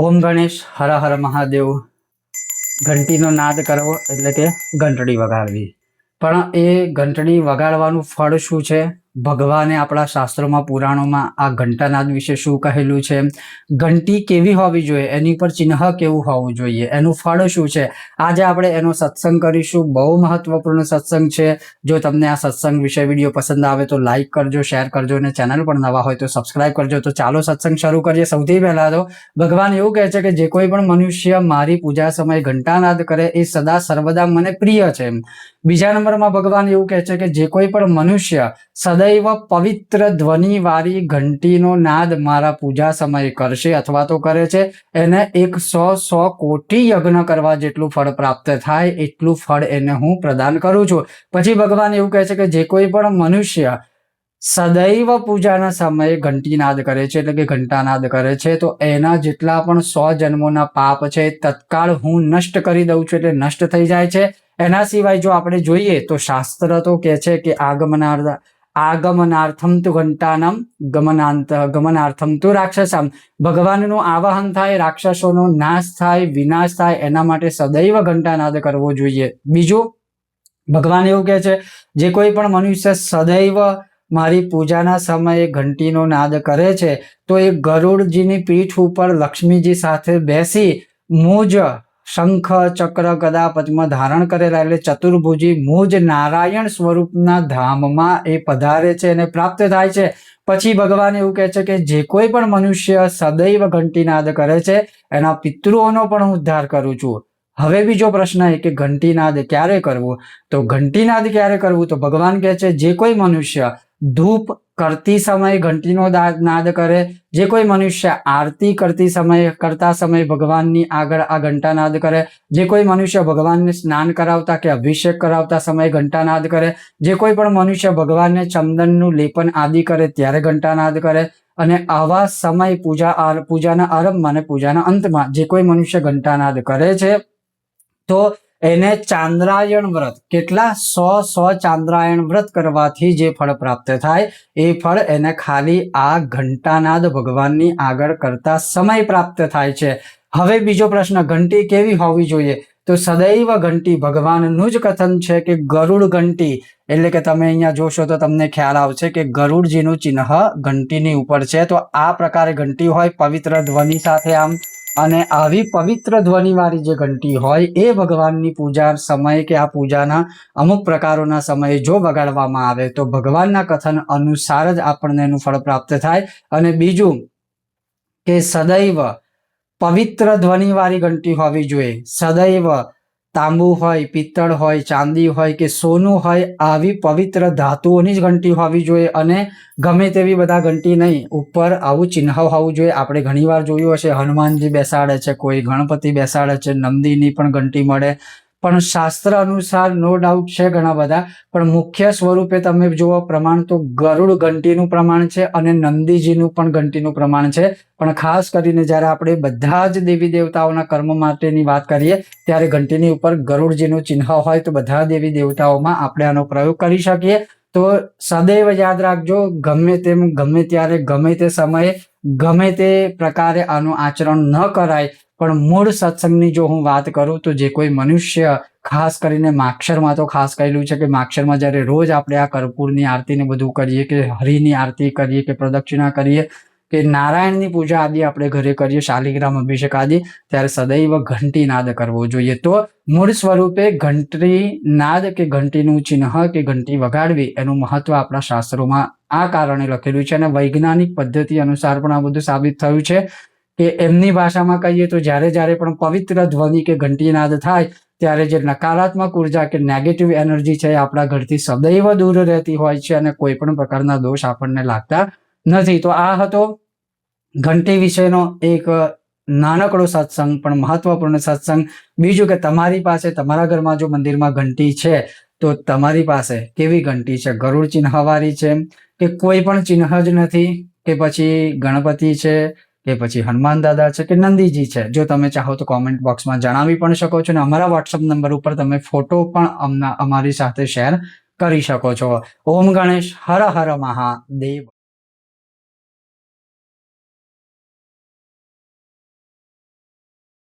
ઓમ ગણેશ, હર હર મહાદેવ. ઘંટીનો નાદ કરવો એટલે કે ઘંટડી વગાડવી. પણ એ ઘંટડી વગાડવાનું ફળ શું છે? ભગવાને આપણા શાસ્ત્રોમાં, પુરાણોમાં આ ઘંટાનાદ વિશે શું કહેલું છે? ઘંટી કેવી હોવી જોઈએ? એની પર ચિહ્ન કેવું હોવું જોઈએ? એનું ફળ શું છે? આજે આપણે એનો સત્સંગ કરીશું. બહુ મહત્વપૂર્ણ સત્સંગ છે. જો તમને આ સત્સંગ વિશે વીડિયો પસંદ આવે તો લાઈક કરજો, શેર કરજો અને ચેનલ પણ નવા હોય તો સબસ્ક્રાઇબ કરજો. તો ચાલો સત્સંગ શરૂ કરીએ. સૌથી પહેલા તો ભગવાન એવું કહે છે કે જે કોઈ પણ મનુષ્ય મારી પૂજા સમયે ઘંટાનાદ કરે એ સદા સર્વદા મને પ્રિય છે. બીજા નંબરમાં ભગવાન એવું કહે છે કે જે કોઈ પણ મનુષ્ય સદૈવ પવિત્ર ધ્વનિ વાળી ઘંટીનો નાદ મારા પૂજા સમયે કરશે અથવા તો કરે છે એને એક સો સો કોટી યજ્ઞ કરવા જેટલું ફળ પ્રાપ્ત થાય એટલું ફળ એને હું પ્રદાન કરું છું પછી ભગવાન એવું કહે છે કે જે કોઈ પણ મનુષ્ય સદૈવ પૂજાના સમયે ઘંટીનાદ કરે છે એટલે કે ઘંટાનાદ કરે છે તો એના જેટલા પણ સો જન્મોના પાપ છે તત્કાળ હું નષ્ટ કરી દઉં છું એટલે નષ્ટ થઈ જાય છે એના સિવાય જો આપણે જોઈએ તો શાસ્ત્ર તો કહે છે કે આગમનાર્થ આગમનાર્થમ તુ ઘંટાનમ ગમનાંત ગમનાર્થમ તુ રાક્ષસામ ભગવાનનું આવાહન થાય રાક્ષસોનો નાશ થાય વિનાશ થાય એના માટે સદૈવ ઘંટાનાદ કરવો જોઈએ. બીજું, ભગવાન એવું કહે છે, જે કોઈ પણ મનુષ્ય સદૈવ મારી પૂજાના સમયે ઘંટીનો નાદ કરે છે, તો એ ગરુડજીની પીઠ ઉપર લક્ષ્મીજી સાથે બેસી મુજ શંખ, ચક્ર, ગદા, પદ્મ ધારણ કરેલા એટલે ચતુર્ભુજી મુજ નારાયણ સ્વરૂપના ધામમાં એ પધારે છે અને પ્રાપ્ત થાય છે. પછી ભગવાન એવું કહે છે કે જે કોઈ પણ મનુષ્ય સદૈવ ઘંટીનાદ કરે છે, એના પિતૃઓનો પણ હું ઉદ્ધાર કરું છું. હવે બીજો પ્રશ્ન એ કે ઘંટીનાદ ક્યારે કરવો? તો ઘંટીનાદ ક્યારે કરવું? તો ભગવાન કહે છે, જે કોઈ મનુષ્ય ધૂપ કરતી સમયે ઘંટીનો નાદ કરે. જે કોઈ મનુષ્ય આરતી કરતી સમયે, કરતા સમયે ભગવાનની આગળ આ ઘંટાનાદ કરે. જે કોઈ મનુષ્ય ભગવાનને સ્નાન કરાવતા કે અભિષેક કરાવતા સમયે ઘંટાનાદ કરે. જે કોઈ પણ મનુષ્ય ભગવાનને ચંદનનું લેપન આદિ કરે ત્યારે ઘંટાનાદ કરે. અને આવા સમય પૂજા પૂજાના આરંભમાં અને પૂજાના અંતમાં જે કોઈ મનુષ્ય ઘંટાનાદ કરે છે, તો એને ચાંદ્રાયણ વ્રત, કેટલા? સો સો ચાંદ્રાયણ વ્રત કરવાથી જે ફળ પ્રાપ્ત થાય, એ ફળ એને ખાલી આ ઘંટાનાદ ભગવાનની આગળ કરતા સમય પ્રાપ્ત થાય છે. હવે બીજો પ્રશ્ન, ઘંટી કેવી હોવી જોઈએ? તો સદૈવ ઘંટી ભગવાનનું જ કથન છે કે ગરુડ ઘંટી. એટલે કે તમે અહીંયા જોશો તો તમને ખ્યાલ આવશે કે ગરુડજીનું ચિહ્ન ઘંટીની ઉપર છે. તો આ પ્રકારે ઘંટી હોય, પવિત્ર ધ્વનિ સાથે આમ અને આવી પવિત્ર ધ્વનિવાળી જે ઘંટી હોય, એ ભગવાનની પૂજા સમય કે આ પૂજાના અમુક પ્રકારોના સમયે જો વગાડવામાં આવે, તો ભગવાનના કથન અનુસાર જ આપણને એનું ફળ પ્રાપ્ત થાય. અને બીજું કે સદૈવ પવિત્ર ધ્વનિવાળી ઘંટી હોવી જોઈએ. સદૈવ તાંબુ હોય, પિત્તળ હોય, ચાંદી હોય કે સોનું હોય, આવી પવિત્ર ધાતુઓની જ ઘંટી હોવી જોઈએ અને ગમે તેવી બધા ઘંટી નહીં. ઉપર આવું ચિહ્ન હોવું જોઈએ. આપણે ઘણીવાર જોયું હશે, હનુમાનજી બેસાડે છે, કોઈ ગણપતિ બેસાડે છે, નંદીની પણ ઘંટી મળે. પણ શાસ્ત્ર અનુસાર નો ડાઉટ છે ઘણા બધા. પણ મુખ્ય સ્વરૂપે તમે જુઓ, પ્રમાણ તો ગરુડ ઘંટીનું પ્રમાણ છે અને નંદીજીનું પણ ઘંટીનું પ્રમાણ છે. પણ ખાસ કરીને જ્યારે આપણે બધા જ દેવી દેવતાઓના કર્મ માટેની વાત કરીએ, ત્યારે ઘંટીની ઉપર ગરુડજીનું ચિહ્ન હોય તો બધા દેવી દેવતાઓમાં આપણે આનો પ્રયોગ કરી શકીએ. તો સદૈવ યાદ રાખજો, ગમે તેમ ગમે ત્યારે, ગમે તે સમયે, ગમે તે પ્રકારે આનું આચરણ ન કરાય પણ મૂળ સત્સંગની જો હું વાત કરું તો જે કોઈ મનુષ્ય ખાસ કરીને માક્ષરમાં તો ખાસ કહેલું છે કે માક્ષરમાં જ્યારે રોજ આપણે આ કર્પૂરની આરતીને બધું કરીએ કે હરિની આરતી કરીએ કે પ્રદક્ષિણા કરીએ કે નારાયણની પૂજા આદિ આપણે ઘરે કરીએ, શાલિગ્રામ અભિષેક આદિ, ત્યારે સદૈવ ઘંટી નાદ કરવો જોઈએ. તો મૂળ સ્વરૂપે ઘંટી નાદ કે ઘંટીનું ચિહ્ન કે ઘંટી વગાડવી એનું મહત્વ આપણા શાસ્ત્રોમાં આ કારણે લખેલું છે અને વૈજ્ઞાનિક પદ્ધતિ અનુસાર પણ આ બધું સાબિત થયું છે. કે એમની ભાષામાં કહીએ તો જ્યારે જ્યારે પણ પવિત્ર ધ્વનિ કે ઘંટીનાદ થાય, ત્યારે જે નકારાત્મક ઊર્જા કે નેગેટિવ એનર્જી છે એ આપણા ઘરથી સદૈવ દૂર રહેતી હોય છે અને કોઈ પણ પ્રકારના દોષ આપણને લાગતા નથી. તો આ હતો ઘંટી વિશેનો એક નાનકડો સત્સંગ, પણ મહત્વપૂર્ણ સત્સંગ. બીજું કે તમારી પાસે, તમારા ઘરમાં જો મંદિરમાં ઘંટી છે, તો તમારી પાસે કેવી ઘંટી છે? ગરુડ ચિહ્ન છે, કે કોઈ પણ ચિહ્ન જ નથી, કે પછી ગણપતિ છે કે પછી હનુમાન દાદા છે કે નંદીજી છે? જો તમે ચાહો તો કોમેન્ટ બોક્સમાં જણાવી પણ શકો છો અને અમારા વોટ્સઅપ નંબર ઉપર તમે ફોટો પણ અમારી સાથે શેર કરી શકો છો. ઓમ ગણેશ હર હર મહાદેવ.